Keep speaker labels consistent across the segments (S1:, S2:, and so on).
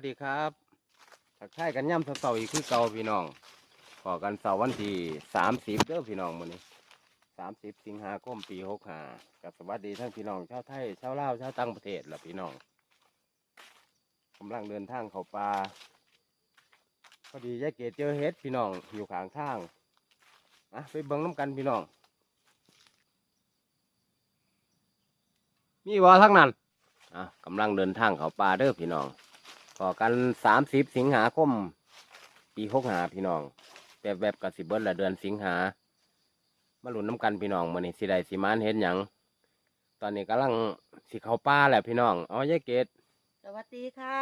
S1: วัสดีครับทักทายกันย่ำเสาร์อีกคือเก่าพี่น้องขอกันเสาร์วันที่สามสิบเด้อพี่น้องมื้อนี้สามสิบสิงหาคมปีหกห้ากับสวัสดีทั้งพี่น้องชาวไทยชาวลาวชาวต่างประเทศล่ะพี่น้องกำลังเดินทางเข้าป่าพอดียายเกดเจอเฮ็ดพี่น้องอยู่ขางทางอะไปเบิ่งน้ำกันพี่น้อง มีวอทั้งนั้นอะกำลังเดินทางเขาป่าเด้อพี่น้อง ก่อกันสามสิบสิงหาคมปีหกหาพี่น้องแบบแบบกับสิเบิ้ลละเดือนสิงหามาหลุนน้ำกันพี่น้องมื้อนี้สิได้สิมานเห็นหยังตอนนี้กำลังสิเข้าป่าแหละพี่น้องเอายายเกด
S2: สวัสดีค่ะ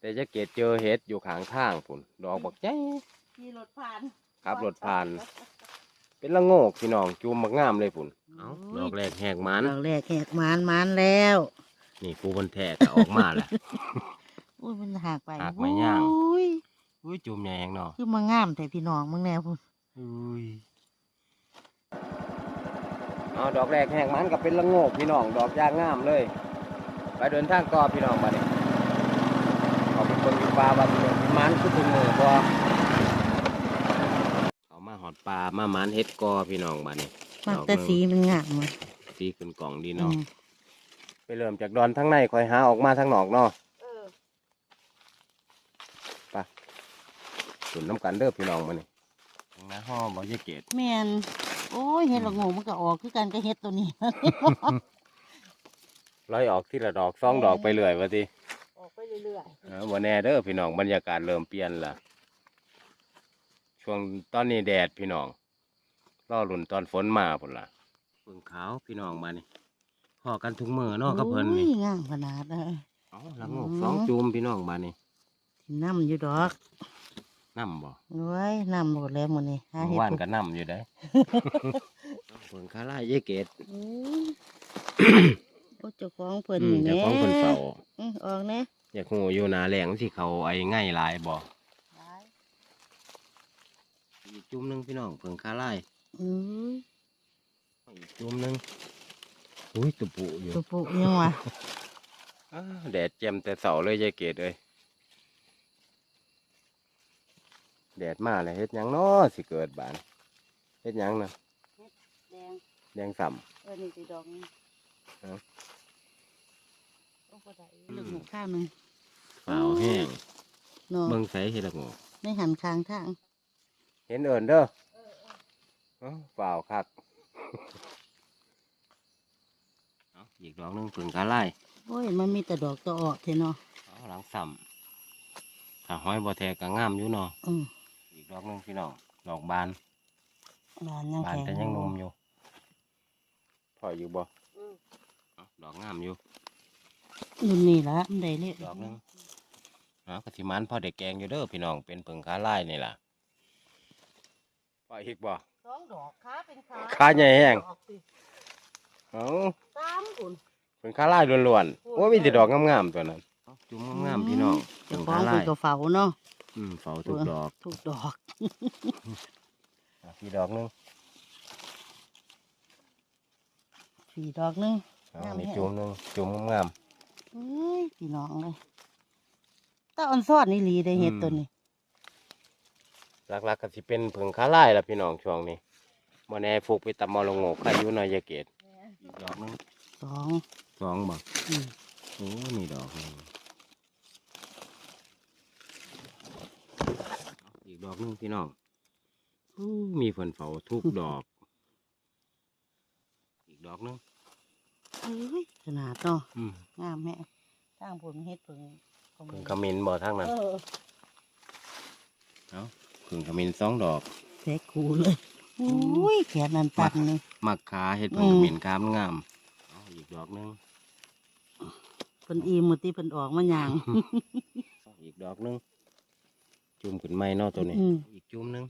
S1: แต่ยายเกดเจอเห็ดอยู่ข้างทางพุ่นดอกบักใจ
S2: ขี่รถผ่าน
S1: ขับรถผ่าน เป็นละโงกพี่น้องจูมบักงามเลยพุ่นเอาดอกแรกแหกมัน
S2: ดอกแรกแหกมานมานแล้ว
S1: นี่กูบนแทกออกมาแหละ
S2: อุ้ยมันหักไป
S1: หักไม่ย่าง
S2: อุ้ย
S1: อุ้ยจูมใหญ่แหงเนาะ
S2: คือมางามแต่พี่น้องมึงแน่พุ่น
S1: อุ้ยเอาดอกแรกแหกมันก็เป็นละโงกพี่น้องดอกยางงามเลย ไปเดินทางต่อพี่น้องมาเนี่ยเขาเป็นคนอยู่ป่าบ้านมันคือถึงมือบ่เอามาหอดปลามามันเฮ็ดกอพี่น้องบ้านนี้
S2: มักแต่สีมันงามเลย
S1: สีขึ้นกล่องดี
S2: อื
S1: เนาะ
S2: ม
S1: ไปเริ่มจากดอนทั้งในคอยหาออกมาทั้งนอกเนาะ สุนน้ำกันเด้อพี่น้องมาเนี่ยนะห่อบ่ยายเกต
S2: แม่นโอ้ยเห็ดละโงกมันก็ออกคือกันก็เห็ดตัวนี้
S1: ร้อยออกที่ละดอกสองดอกไปเรื่อยวะที
S2: ออกไปเรื่อย
S1: เออวันแน่เด้อพี่น้องบรรยากาศเริ่มเปลี่ยนละช่วงตอนนี้แดดพี่น้องรอลุ่นตอนฝนมาพุ่นละเบิ่งขาวพี่น้องมานี่พอกันทุกมือ
S2: ๆ
S1: เนาะกับเพิ่นนี่
S2: อุ้ยงามขนาดเลย
S1: เอาละงกสองจูมพี่น้องมานี่
S2: น้ำอยู่ดอก
S1: น้ำบ่
S2: โอ้ยน้ำหมดแล้วหมดนี่หา
S1: เมื่
S2: เห็
S1: อ
S2: ด
S1: วาน
S2: พุ่น
S1: ก็น้ำอยู่ได้เบิ่งคาร่ายเยเกต
S2: อุ้ยโอ้เจ้าของเพิ่น
S1: อืม
S2: นี่
S1: เจ้า
S2: แน่
S1: ของเพิ่นเฝ้า
S2: อืมออกแน่
S1: อยากหูอยู่หนาแหลงสิเขาไอ้ง่ายหลายบ่อีกจุ่มหนึงพี่น้องเพิ่งคาร่าย
S2: อือ
S1: อีกจุ่มหนึงอุ้ยตุปุอยู่
S2: ตุปุยังวะ
S1: อ้าแดดแจ่มแต่เสาเลยยายเกดเลย แดดมาเลยเฮ็ดหยังน้อสิเกิดบานเฮ็ดหยังนะ
S2: แดง
S1: แดงส่ำ
S2: เออนี่สีดอกนี่
S1: เอา
S2: โอ้ก็ได้เหลืองข้าวหนึ่ง
S1: เปล่าแห้ง
S2: เนาะ
S1: เบิ่งใสเฮ็ดละโง
S2: ไม่หันข้างทาง
S1: เห็นเอินเด้อเอ้าเปล่าคักเอาอีกดอกหนึงผึ่งกาไล่
S2: โอ้ย มันมีแต่ดอกตะออกเทเนาะ
S1: เอาหลังส่ำถ้าห้อยบ่แทก็งามอยู่เนาะ
S2: อืม
S1: อีก ดอกหนึงพี่น้องดอกบาน
S2: บานยัง
S1: บาน
S2: แข็ง
S1: แต่ยังหนมอยู่พออยู่บ่เอ้าดอกงามอยู่
S2: รุ่นนี้ละมันได้เลย
S1: ดอกหนึงเอากะทิมันพอเด็กแกงอยู่เด้อพี่น้องเป็นเพิงค้าไล่นี่ล่ะพออีกบ่
S2: สองดอกขาเป็นขา
S1: ขาใหญ่แห้ง
S2: ดอกสิ
S1: เอา
S2: สามอุ่น
S1: เป็นค้าไล่ล้วนๆโอ้มีแต่ดอกงามๆตัวนั้นจุ่มงามๆพี่น้อง
S2: เจ้า
S1: เพิง
S2: ขอ
S1: ค้างไล่
S2: เป็นกระเฝ้าเนาะ
S1: อืมเฝ้าทุกดอก
S2: ทุกดอก
S1: อะพี่ดอกหนึง
S2: สี่ดอกหนึง
S1: เอา
S2: งาม
S1: นี่
S2: แฮะ
S1: จุ่มหนึงจุ่มงาม
S2: เอ้ยพี่น้องเลยตาอ่อนซอดนี่ลีได้เห็ดตัวนี้
S1: ๆหลักๆก็สิเป็นเพิงค้าไล่ล่ะพี่น้องช่วงนี้บ่แน่ฟุกไปตำมอลงโงกใครอยู่หน่อยอยาเกตอีกดอกหนึง
S2: สอง
S1: สองบ่
S2: อืม
S1: โอ้มีดอกหนึ่ง อีกดอกหนึงพี่น้องอู้มีฝนเฝ้าทุกดอก อีกดอกหนึง
S2: เอ้ยขนาดเนาะ
S1: อืม
S2: งามแม่ทางผลเฮ็ดผลของ
S1: ผึ่งขมิ้นบ่ทั้งนั้น
S2: เออ
S1: เอาผึ่งขมิ้นสองดอก
S2: แทกคูเลยอุ้ยแขนนันตันเลย
S1: มักขาเห็ดผึ่ง
S2: อืม
S1: ขมิ้นคามงามเอาอีกดอกหนึง
S2: เพิ่นอีมือที่เพิ่นออกมาหยาง
S1: เอาอีกดอกหนึง จุ่มขึ้นไม้เนาะตัวนี้
S2: อืม
S1: อีกจุ่มหนึง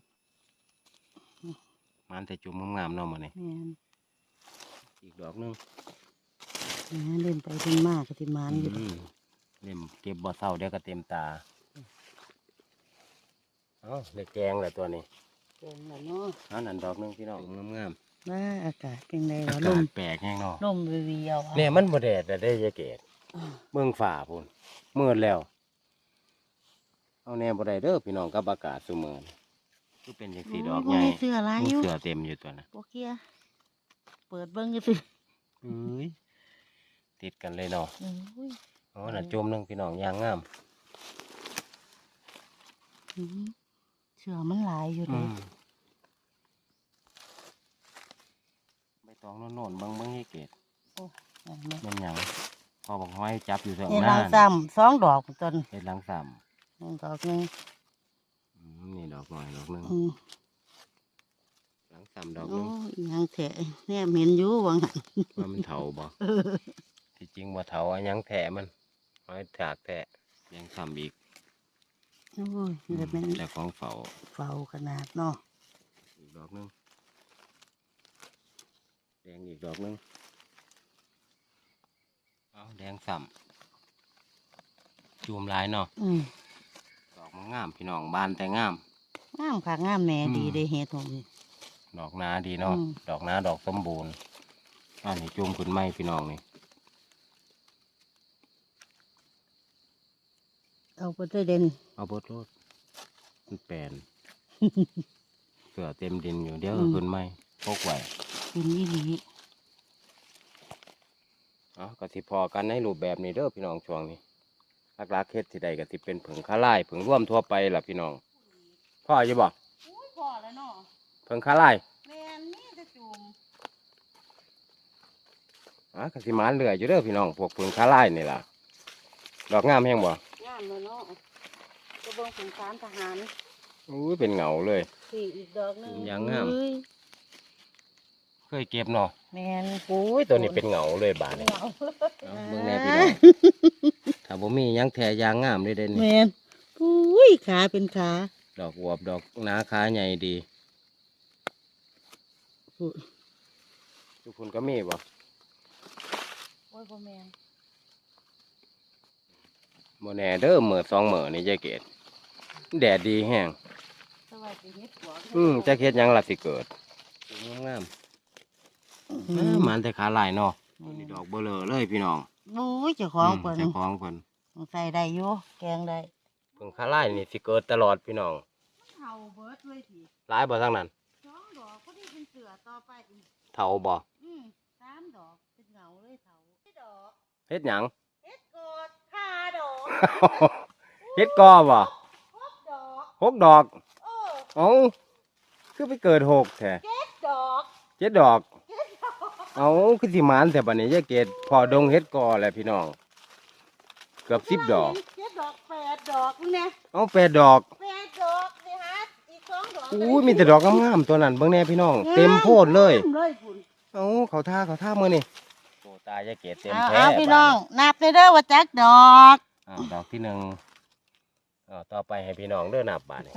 S1: มันแต่จุ่มงามๆเนาะมันนี่
S2: แม่น
S1: อีกดอกหนึง
S2: แม่เล่นไปเล่นมากก็ติมานอยู่
S1: อืมเล่มเก็บบ่เศร้าเดี๋ยวก็เต็มตาเอ้าได้แกงแหละตัวนี้
S2: เก่งแล้วเนาะ
S1: เอานั่นดอกหนึงพี่น้องงาม
S2: ว่าอากาศเป็นไง
S1: ๆ
S2: วะ
S1: อา
S2: ล
S1: กามศแปลกแห้งเนาะ
S2: ลมวิวๆอะ
S1: เนี่ยมันบ่แดดแต่ได้ยายเกด
S2: อ่า
S1: เมืองฝ่าพุ่นมืดแล้ว เอาแน่บ่ได้เด้อพี่น้องกับอากาศซุมื้อนี้คือเป็นจังซี่ดอก
S2: โย
S1: ใหญ่
S2: บ่มีเสื้อหลาย
S1: มี
S2: อยู่
S1: เสือเต็มอยู่ตัวน่ะ
S2: โอเคเปิดเบิ่งก็สิ
S1: เอ้ยติดกันเลยเนาะ
S2: โอ้ย
S1: อ๋อน่ะจมหนึงพี่น้องยางงาม
S2: อืมเสื้อมันหลายอยู่เด้
S1: ใบตองโน่นๆเบิ่งเบิ่งให้เกต
S2: เห็นไหม
S1: แม่นหยังพอบอกห้อยจับอยู่เถอะ
S2: เห็น
S1: ห
S2: ลั
S1: น้าง
S2: ซ้ำสองดอกต้น
S1: เฮ็ดหลังซ้ำ
S2: ห นึ่งดอกหนึง
S1: อืมนี่ดอกหน่อยดอกหนึง
S2: อืม
S1: หลังซ้ำดอกห
S2: โอ้
S1: นึง
S2: ยอิหยังแถแนมเห็นอยู่ว่างั้น
S1: ว่ามันเถาบ่ที่จริงว่าเถาอะหยังแถมันห้อยถากแถยังซ้ำอีก
S2: โอ้ยนี่จะเป็น
S1: แต่ของเฝ้า
S2: เฝ้าขนาดเนาะ
S1: อีกดอกหนึงแดงอีกดอกหนึงเอาแดงซ้ำจูมหลายเนาะ
S2: อืม
S1: ดอกมันงามพี่น้องบานแต่งาม
S2: งามค่ะงามแหน่
S1: อืม
S2: ดีได้เฮ็ดของนี่
S1: ดอกนาดีเนาะ
S2: อืม
S1: ดอกนาดอกสมบูรณ์อันนี้จูมขึ้นไม้พี่น้องนี่
S2: เอาไปได้เด่น
S1: เอาบดรถมันแปลนเสือเต็มดินอยู่เดี๋ยวก็ขึ้นไม้พกไว้
S2: เป็นอีหลี
S1: เอ๋อก็สิพอกันในรูปแบบนี้เด้อพี่น้องช่วงนี้ ลักๆเฮ็ดที่ใดก็สิเป็นผึ่งข้าไล่ผึ่งร่วมทั่วไปล่ะพี่น้องพ่ออยู่บ่
S2: อุ้ยพอแล้วเนาะ
S1: ผึ่งข้าไล่
S2: แม่นนี่จะจุ่ม
S1: อะก็สิหมานเรื่อยอยู่เด้อพี่น้องพวกผึ่งข้าไล่นี่ล่ะดอกงามแฮงบ่
S2: งามเลยเนาะจะเบิ่งสงสารทหาร
S1: อุ้ยเป็นเหงาเลย
S2: สี่อีกดอกหนึง
S1: ยังงาม
S2: เอ้ย
S1: เคยเก็บเนาะ
S2: แม่น
S1: อุ้ยตัวนี้เป็นเหงาเลยบาดนี้
S2: เหงา
S1: เอาเบิ่งแน่พี่น้อง ถ้าบ่มีหยังแท้ยางงามเลยเด้นี่
S2: แม่นอุ้ยขาเป็นขา
S1: ดอกอวบดอกหนาขาใหญ่ดี
S2: อุ้ย
S1: ทุกคนก็มีบ่
S2: โอ้ยพ่อแม่น
S1: บ่แน่เด้อมื้อสองมื้อนี่ยายเกดแดดดีแฮง
S2: สวัสดีเฮ็ดหัว
S1: อืมจักเฮ็ดหยังล่ะสิเกิดงาม
S2: อื
S1: ๆเอ้อ
S2: ม
S1: มันแต่ขาลายเนาะตัวนี้ดอกเบลอเลยพี่น้อง
S2: โอ้ยเจ้าของเพิ่น
S1: เจ้าของเพิ่น
S2: ใส่ได้อยู่แกงได้
S1: เพิ่งขาลายนี่สิเกิดตลอดพี่น้อง
S2: เท่าเบิดเลยที
S1: หลายบ่ทั้งนั้น
S2: สองดอกก็ได้เป็นเสือต่อไปอีก
S1: เท่าบ่
S2: อืมสามดอกเป็นเหงาเลยเท่าดอก
S1: เฮ็ดหยัง
S2: เฮ็ดกอดขาดอก
S1: เฮ็ดกอบ่
S2: หกดอก
S1: หกดอก
S2: เออ
S1: เอ้าคือไปเกิดหกแท้
S2: เจ็ดดอก
S1: เจ็ดดอก เอ้าคือสิหมานแต่บัดนี้ยายเกดพอดงเฮ็ดกอแหละพี่น้อง เกือบสิบดอก
S2: เจ็ดดอกแปดดอกนี่นะ
S1: เอ้าแปดดอก
S2: แปดดอกนี่ฮะอีกสองดอก
S1: อู้ยมีแต่ดอกงามๆตัวนั้นเบิ่งแน่พี่น้อง เต็มโพดเลย
S2: ต็มเลยคุณ
S1: เอ้าเขาท่าเขาท่ามือนี่โอ้ตายยายเกดเต็ม
S2: เอา
S1: แท้
S2: เอาพี่น้องนับเลยเด้อว่าจักดอก
S1: อ่าดอกที่หนึ่งอ่าต่อไปให้พี่น้องเด้อนับบาทนี่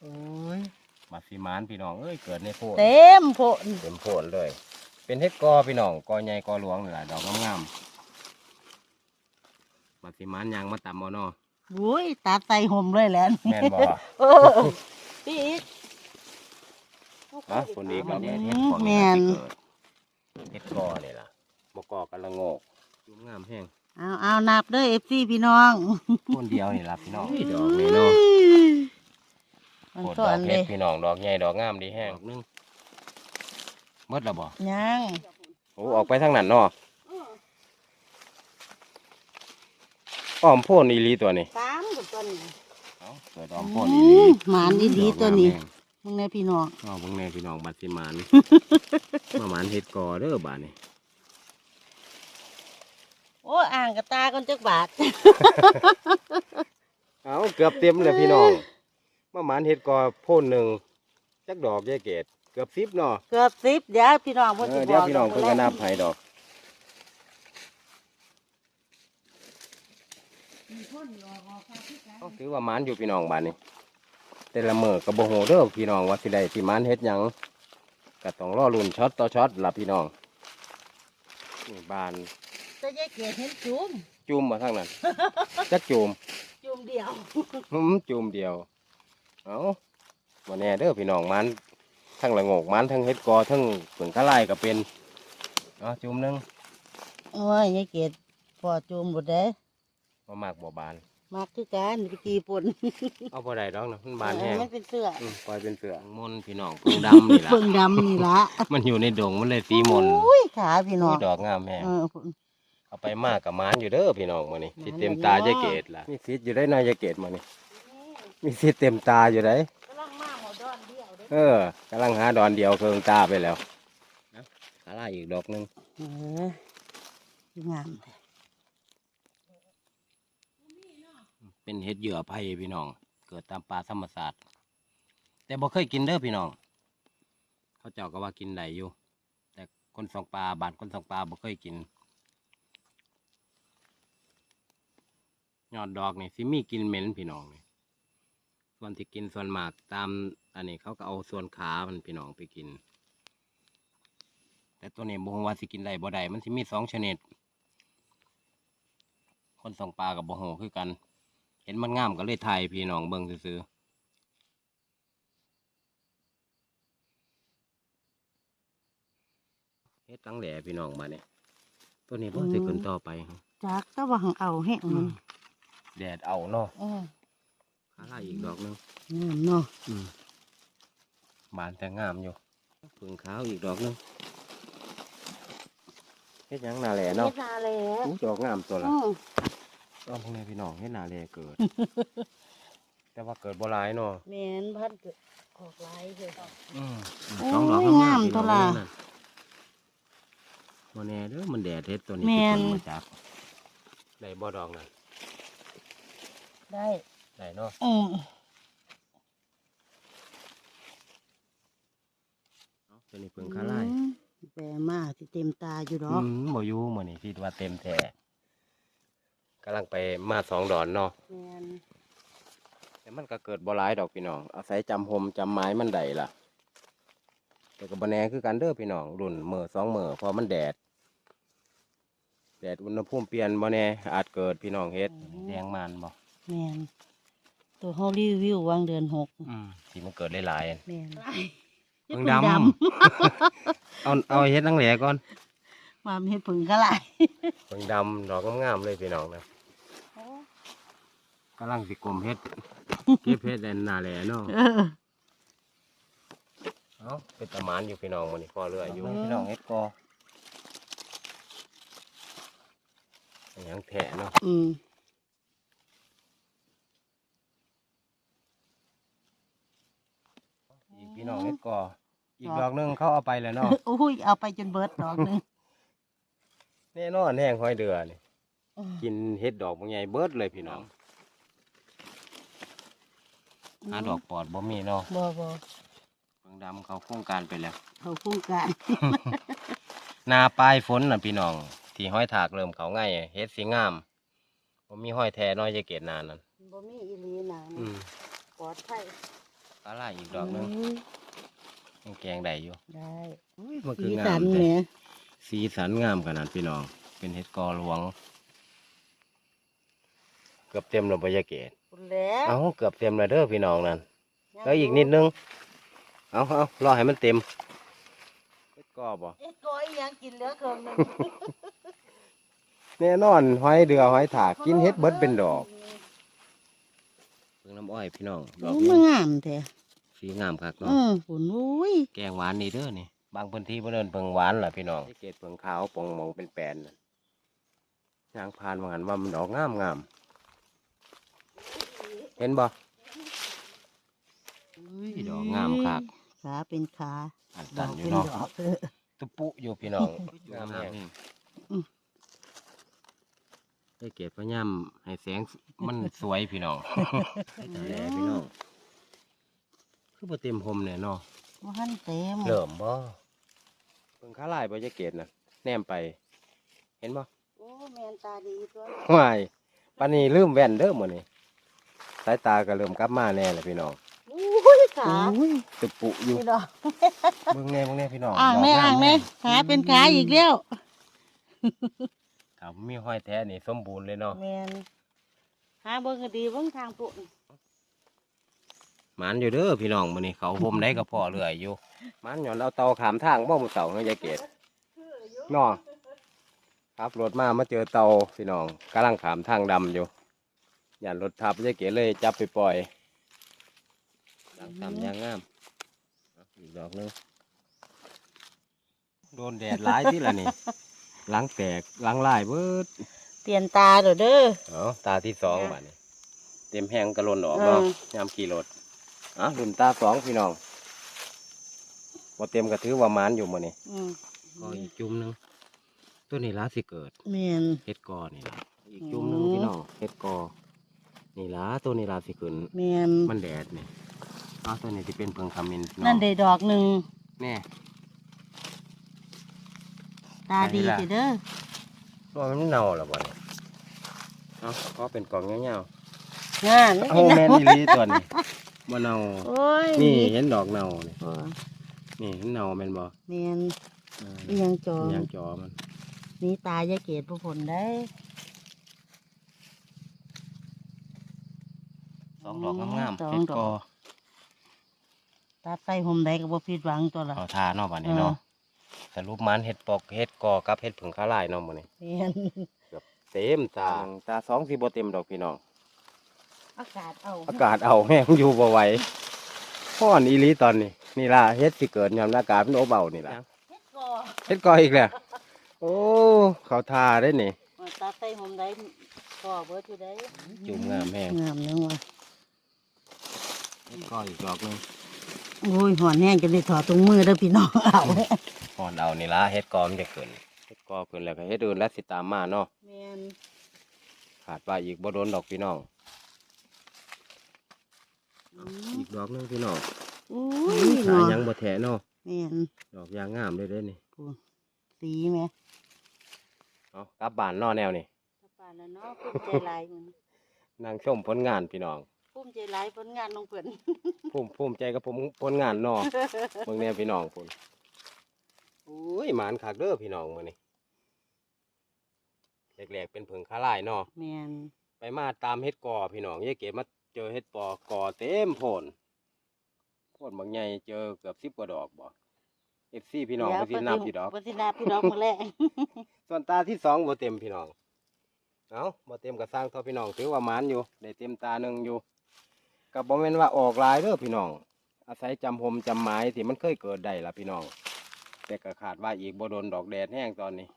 S1: โอ้ย มาสิมานพี่น้องเอ้ยเกิดในโพด
S2: เต็มโพน
S1: เต็มโพดเลย เป็นเฮ็ดกอพี่น้องกอใหญ่กอหลวงนี่แหละดอกงามๆมาสิมานยางมาตำมอนอ
S2: อุ้ยตัดใส่ห่มเลยแหล้ว
S1: แม่นบ่
S2: เออพี่อีก
S1: ฮะคนนี้ก็เนี่ยเฮ็ดของ
S2: แม่น
S1: ที่เกิดเฮ็ดกอนี่ล่ะบ่กอกันละโงกยุ่งงามแห้ง
S2: เอาเอานับเด้อเอฟซีพี่น้อง
S1: คนเดียวนี่ล่ะพี่น้องดอกนี่เนาะ
S2: มัน
S1: โคตร
S2: ก็
S1: ดอ
S2: อั
S1: ก
S2: นเล
S1: เฮ็ด
S2: ย
S1: พี่น้องดอกใหญ่ดอกงามดีแห้งดอกหนึงหมดแล้วบ่
S2: ยัง
S1: โอ้ออกไปทางนั้นเนาะอ้อมโพ่นอีหลีตัวนี้
S2: สามกับตัวนี้
S1: เอาเกิดอ้อม
S2: อื
S1: โพ่นอีหลี
S2: มหมานดีๆตัวนี้มึงในพี่น้อง
S1: อ้าวเบิ่งแน่พี่น้องบัดสิหมานมาหมานเฮ็ดกอเด้อบาดนี้
S2: โอ้อ่างกับตากันจักบาท
S1: เอาเกือบเต็มเลยพี่น้อง มาหมานเฮ็ดกอโพ่นหนึ่งจักดอกแยกเกตเกือบสิบเนาะ
S2: เกือบสิบเดี๋ยวพี่น้อง
S1: เอ
S2: เพิ่น
S1: อ
S2: สิบ
S1: เดี๋ยว
S2: อก
S1: พี่น้องเพิ่นก็นับให้ดอกเอาถือว่าหมานอยู่พี่น้องบาดนี้แต่ละมื้อก็บ่ฮู้เด้อพี่น้องว่าสิได้สิหมานเฮ็ดหยังก็ต้องรอลุ้นช็อตต่อช็อตล่ะพี่น้องนี่บาน
S2: จะยายเกดเห็นจุ่ม
S1: จุ่มมาทางนั้น จักจุ่ม
S2: จุ่มเดียว
S1: หืมจุ่มเดียว เอาวันนี้เด้อพี่น้องมันทั้งละโงกมันทั้งเฮ็ดกอทั้งผึ่งกะไลก็เป็นเอาจุ่มหนึง
S2: โอ้ยยายเกดพอจุ่มหมดเด้
S1: มามากบ่บาน
S2: มากคือกันไปตีปน
S1: เอาบ่ได้ดอกนะมันบานแห้ง
S2: เออมันเป็นเสื้อ
S1: อืมปล่อยเป็นเสือมนพี่น้องเพิ่งดำนี่ล่ะ
S2: เบิ่งดำนี่ละ
S1: มันอยู่ในดงมันเลยสีมน
S2: อุ้ยขาพี่น้อง
S1: อุ้ยดอกงามแฮง
S2: เออพุ่น
S1: เอาไปมากกับมานอยู่เด้อพี่น้องมื้อนี้
S2: หมาน
S1: สิเต็มตา
S2: อยู่
S1: ยาย
S2: เนาะ
S1: เกดล่ะมีสิทธิ์อยู่ได้นายายเกดมื้อนี้ มีสิทธิ์เต็มตาอยู่ได้
S2: กำลังมาหมดดอนเดียวเด้อ
S1: เออกำลังหาดอนเดียวเคิงตาไปแล้วนะหาล่าอีกดอกหนึง
S2: เอองามแท้
S1: เป็นเห็ดเหยื่อไผ่พี่น้อง เกิดตามป่าธรรมศาสตร์แต่บ่เคยกินเด้อพี่น้อง เขาเจ้าก็ว่ากินได้อยู่ แต่คนสองปลาบ้านคนสองปลาบ่เคยกินยอดดอกนี่สิมีกลินเหม็นพี่น้องนี่ ส่วนที่กินส่วนมากตามอันนี้เขาก็เอาส่วนขามันพี่น้องไปกิน แต่ตัวนี้บ่ฮู้ว่าสิกินได้บ่ได้มันสิมีสองชนิด คนสองปลากับบ่ฮู้คือกัน เห็นมันงามก็เลยถ่ายพี่น้องเบิ่งซื่อๆเฮ็ดตั้งแหล่พี่น้องมาเนี่ยตัวนี้บ่สิขึ้นต่อไปฮะ
S2: จักแตะว่าหังเอาแห้งมัน
S1: แดดเอาเนาะ
S2: เออ
S1: ขาลายอีกดอกหนึง
S2: งามเนาะ
S1: บานแต่งามอยู่ปึงขาวอีกดอกหนึงเฮ็ดหยังนาแหล่เนาะ
S2: เฮ็ดนาแล
S1: อู้ดอกงามตัวละ
S2: อือ
S1: ดอกพวกนี้พี่น้องเฮ็ดนาแหล่เกิด แต่ว่าเกิดบ่หลายเนาะ
S2: แม่นพันเกิดออกหลายเลย
S1: อืม
S2: โอ้ย
S1: สองดอก
S2: งาม
S1: พี่
S2: ตัว
S1: น้อง
S2: ละ
S1: นั่นบ่แน่เด้อมันแดดเฮ็ดตัวนี้
S2: แม่น
S1: สิเพิ่งมาจากได้บ่ดอกนั่น
S2: ได้
S1: ได้เนาะ
S2: อืม
S1: เอาตัวนี้เพิ่งขาลาย
S2: อืมแปลมาสิเต็มตาอยู่ดอก
S1: อืมบ่อยู่มื้อนี้คิดว่าเต็มแท้กำลังไปมาสองดอนเนาะ
S2: แม่น
S1: แต่มันก็เกิดบ่หลายดอกพี่น้อง อาศัยจำหมจำไม้มันได้ล่ะ แต่ก็บ่แน่คือกันเด้อพี่น้อง รุ่นมื้อสองมื้อเพอมันแดด แดดอุณหภูมิเปลี่ยนบ่แน่อาจเกิดพี่น้องเฮ็ดแดงมันบ่
S2: แม่น ตัวเฮารีวิววางเดือนหก
S1: อืมที่มันเกิดหลายๆ
S2: แม่น
S1: เพิ่
S2: เฮ็
S1: ง
S2: ด
S1: ด
S2: ผึ่ำ
S1: เอาเอาเฮ็ดนังแหล่ก่อน
S2: มาเฮ็ดผึ่งก็หลาย
S1: เพิ่งดำดอกงามๆเลยพี่น้องนะกำลังสิกลมเฮ็ด เก็บเฮ็ดแดนหนาแหล่เนาะ
S2: เออ
S1: เอาเป็นตะหมานอยู่พี่น้องมื้อนี้พอเรืออยู่
S2: เออ
S1: พี่น้องเฮ็ดกออันหยังแท้เนาะ
S2: อืม
S1: อีก พี่น้องเฮ็ดกออีกดอกหนึงเขาเอาไปแล้วเนาะ
S2: โอ้ยเอาไปจนเบิดดอกหนึง
S1: แน่นอนแห้งห้อยเดือนี่กินเฮ็ดดอกบ่ใหญ่เบิดเลยพี่น้องหาดอกปอดบ่มีเนาะ
S2: บ่บ่
S1: เพิ่งดำเขาโครงการไปแล้ว
S2: เขาโครงการ
S1: นาปลายฝนน่ะพี่น้อง ที่ห้อยถากเริ่มเขาง่ายเฮ็ดสีงามผมมีห้อยแท้น้อยจะเกตนานนั่น
S2: บ่มีอีหลีหนัง
S1: อืม
S2: ปลอดภัย
S1: ปลาไหลอีกดอกหนึง
S2: ม
S1: ยังแกงได้อยู่
S2: ได้
S1: มันคื
S2: สี
S1: องา
S2: สั
S1: ม
S2: น
S1: แต่
S2: เนี่ย
S1: สีสันงามขนาดพี่น้อง เป็นเฮ็ดกอหลวง เกือบเต็มแล้วบรรยาเกต
S2: คุณแล้ว
S1: เอาเกือบเต็มแล้วเด้อพี่น้องนั่น แล้วอีกนิดนึง เอาเอารอให้มันเต็มเฮ็ดกอบ่
S2: เอ๊ะก้อยยังกินเหลือเกินหนึง
S1: แน่นอนห้อยเดือห้อยถากกินเฮ็ดเบิดเป็นดอก เพิ่งน้ำอ้อยพี่น้องดอก
S2: โอ้
S1: นี้
S2: มันงามแท้
S1: สีงามคัก
S2: เอ
S1: เนาะ
S2: อฝุ่นอุ้ย
S1: แกงหวานนี่เด้อนี่ บางพื้นที่เพิ่นเอิ้นเพิงหวานล่ะพี่น้องเกตเพิงขาวปงหมองเป็นแปลนน่ะยางพานว่างันว่ามันดอกงามงามเห็นบ่ดอกงามคัก
S2: ขาเป็นขา
S1: อัน
S2: ด
S1: ตั
S2: อนก
S1: อยู่
S2: เป็น
S1: เนาะ
S2: ดอกเออ
S1: ตุปุอยู่พี่น้อง งามแฮง
S2: อืม
S1: ไอ้เกตพยายามให้แสงมันสวยพี่น้องแต่แลพี่น้องคือบ่เต็มพรมเนี่ยเนาะ
S2: ว่าหันเต็ม
S1: เริ่มบ่เพิ่งขาลายบ่จะเกตน่ะแนมไป เห็นบ่
S2: โอ้แมนตาดีตัว
S1: วายปานนี้ลืมแว่นเด้อมื้อนี้สายตาก็เริ่มกลับมาแน่แหละพี่น้อง
S2: อุ้ยขา
S1: ตึกปุอยู่
S2: นี่ดอก
S1: เบิ่งแน่เบิ่งแน่พี่น้อง
S2: อ่างแม่
S1: ดก
S2: อ่างแม่ขาเป็นขาอีกแล้ว
S1: ถ้ามีห้อยแท้นี่สมบูรณ์เลยเนาะ
S2: แมนหาเบิ่งก็ดีเบิ่งทางปุ่น
S1: หมันอยู่เด้อพี่น้องมื้อนี้เขาห่มได้ก็พอเรื่อยอยู่หมันหย่อนเอาเตาขามทางบ่มื้อเสาร์เนาะยายเกดเนาะครับรถมามาเจอเตาพี่น้องกำลังขามทางดำอยู่อย่ารถทับยายเก๋เลยจับไปปล่อยดังต่ำยางงามเอาอีกดอกหนึงโดนแดดหลายที่ละนี่ห ล้างแตกหล้างลายเบิด
S2: เปลี่ยนตาเด้อเด้อ
S1: เอาตาที่สองบาดนี้เต็มแห้งกระลนออก
S2: เออ
S1: เนาะยามขี่รถอะรุ่นตาสองพี่น้องบ่เต็มก็ถือว่าหมานอยู่มื้อนี้
S2: อืม
S1: ก็อีกจุ่มหนึงตัวนี้ละสิเกิด
S2: แม่น
S1: เฮ็ดกอนี่ละอีกจุ่มหนึง
S2: อืม
S1: พี่น้องเฮ็ดกอ นี่ละตัวนี้ละสิขึ้น
S2: แม่น
S1: มันแดดนี่อ้าวตัวนี้สิเป็นเพิงคามินพี่อง
S2: นั่นได้ดอกหนึ่ง
S1: แน่
S2: ตาดี
S1: ไหนล่ะ
S2: สิเด้อ
S1: ว่ามันเน่าแล้วบ่เนี่ยเอ้าก็เป็นกล่องเงางา
S2: น
S1: ๆเอาแม่นอีหลีตัวนี้บ่เน่า
S2: โอ้ย
S1: นี่เห็นดอกเน่านี่
S2: โอ้ย
S1: นี่เห็นเน่าแม่นบ่
S2: แม่น
S1: อ่า
S2: อีหยังจอ
S1: ยังจอมัน
S2: นี่ตายายเกดผู้ผลได้
S1: สองดอกงาม
S2: ส
S1: ๆ
S2: อง
S1: เฮ็ด
S2: ด
S1: ก
S2: อ
S1: อก
S2: ตาใส่ห่มใดก็บ่ผิดหวังตัวละ
S1: เอาทาเนาะบัดนี้เนาะ สรุปมันเฮ็ดปอกเฮ็ดกอกับเฮ็ดผึ่งคาลายเนาะมื้อนี้
S2: แม่น
S1: เต็มตาตาสองสิบ่เต็มดอกพี่น้อง
S2: อากาศเอา
S1: อากาศเอาแห้งอยู่บ่ไหวฮ้อนอีหลีตอนนี้ นี่ล่ะเฮ็ดสิเกิดยามอากาศมันอบเบานี่ล่ะ
S2: เฮ็ดก่อ
S1: เฮ็ดกออีกแล้วโอ้ เขาทาได้นี่
S2: ตาใส่ห่มใดก่อเบิดอยู่ได้
S1: จุ่มงามแห้ง
S2: งามยังวะ
S1: เฮ็ดกออีกดอกหนึง
S2: โอ้ยหอนแห้งจนได้ถอดตรงมือเด้อพี่น้องเอา
S1: ฮ้อนเอานี่ล่ะเฮ็ดกอมันจะขึ้นเฮ็ดกอขึ้นแล้วก็เฮ็ดอื่นแล้วสิตามมาเนาะ
S2: แม่น
S1: ขาดว่าอีกบ่โดนดอกพี่น้อง
S2: อืม
S1: อีกดอกหนึงพี่น้อง
S2: อุ้
S1: ขาย
S2: ย
S1: ยังบ่แท้เนาะ
S2: แม่น
S1: ดอกยางงามเลยเด้นี่
S2: พูนสีแม่
S1: เอากลับบ้านเนาะแนวนี่
S2: ถ้าป่านแล้วเนาะภูมิใจหลายมื้อนี้
S1: นั่งชมผลงานพี่น้อง
S2: ภูมิใจหลายผลงานของเพิ่น
S1: ภูมิภูมิใจกับผมผลงานเนาะเบิ่งแน่พี่น้องพุ่นโอ้ยหมานคักเด้อพี่น้องมื้อนี้แรกๆเป็นผึ่งคาลายเนาะ
S2: แม่น
S1: ไปมาตามเฮ็ดกอพี่น้องยายเก๋มาเจอเฮ็ดปอกอเต็มโพนโพนบางใหญ่เจอเกือบ10กว่าดอกบ่ FC พี่น้องบ่สินับอยู่ดอก
S2: บ่สินับพี่ดอกมื้อแรก
S1: ส่วนตาที่สองบ่เต็มพี่น้อง เอาบ่เต็มก็สร้างเท่าพี่น้องถือว่าหมานอยู่ ได้เต็มตาหนึ่งอยู่ ก็บ่แม่นว่าออกหลายเด้อพี่น้อง อาศัยจำหมจำหมายที่มันเคยเกิดได้ล่ะพี่น้อง แต่ก็ขาดว่าอีกบ่โดนดอกแดดแห้งตอนนี้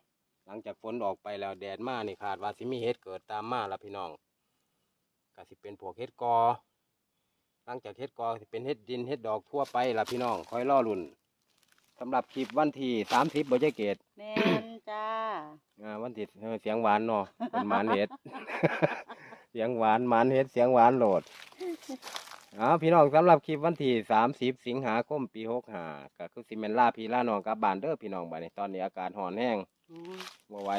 S1: หลังจากฝนออกไปแล้วแดดมานี่ขาดว่าสิมีเห็ดเกิดตามมาล่ะพี่น้องก็สิเป็นพวกเห็ดกอ หลังจากเห็ดกอสิเป็นเห็ดดินเห็ดดอกทั่วไปล่ะพี่น้องคอยรอรุ่นสำหรับคลิปวันที่30บ่ใจเกต
S2: แม่นจ้า
S1: อ่าวันติดเออเสียงหวานเนาะเป็นหมานเห็ด เสียงหวานหมานเห็ดเสียงหวานโหลด เอ้าพี่น้องสำหรับคลิปวันที่สามสิบสิงหาคมปีหกห้าก็คือสิเมนลาพี่ลาน้องกลับบ้านเด้อพี่น้องบ้านนี้ตอนนี้อากาศห่อนแห้ง
S2: อืม
S1: บ่ไหว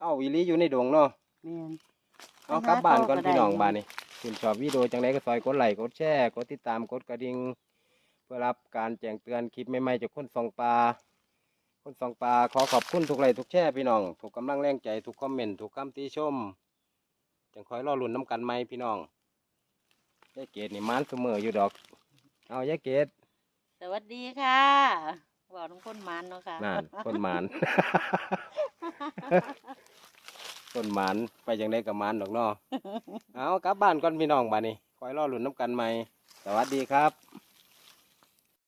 S1: เอ้าวิลีอยู่ในดงเนาะ
S2: แม่น
S1: เอากลับบ้านก่อน
S2: ไปหาต่อก็ได้
S1: พี่น้องบ้านนี้คุณชอบวิดีโอจังไรก็ซอยกดไลค์กดแชร์กดติดตามกดกระดิ่งเพื่อรับการแจ้งเตือนคลิปใหม่ๆจากคนส่องปลาคนสองปลาขอขอบคุณทุกไลค์ทุกแชร์พี่น้องทุกกำลังแรงใจทุกคอมเมนต์ทุกคำติชมจังคอยรอลุ่นน้ำกันไหมพี่น้อง ยายเกดนี่มานเสมออยู่ดอก เอายายเกด
S2: สวัสดีค่ะบอกทุกคนมันเนาะค่ะ
S1: นั่นคนหมานคนหมานไปจังได้กับมานดอกเนาะเอากลับบ้านก่อนพี่น้องบ้านนี้คอยรอลุ่นน้ำกันไหมสวัสดีครับ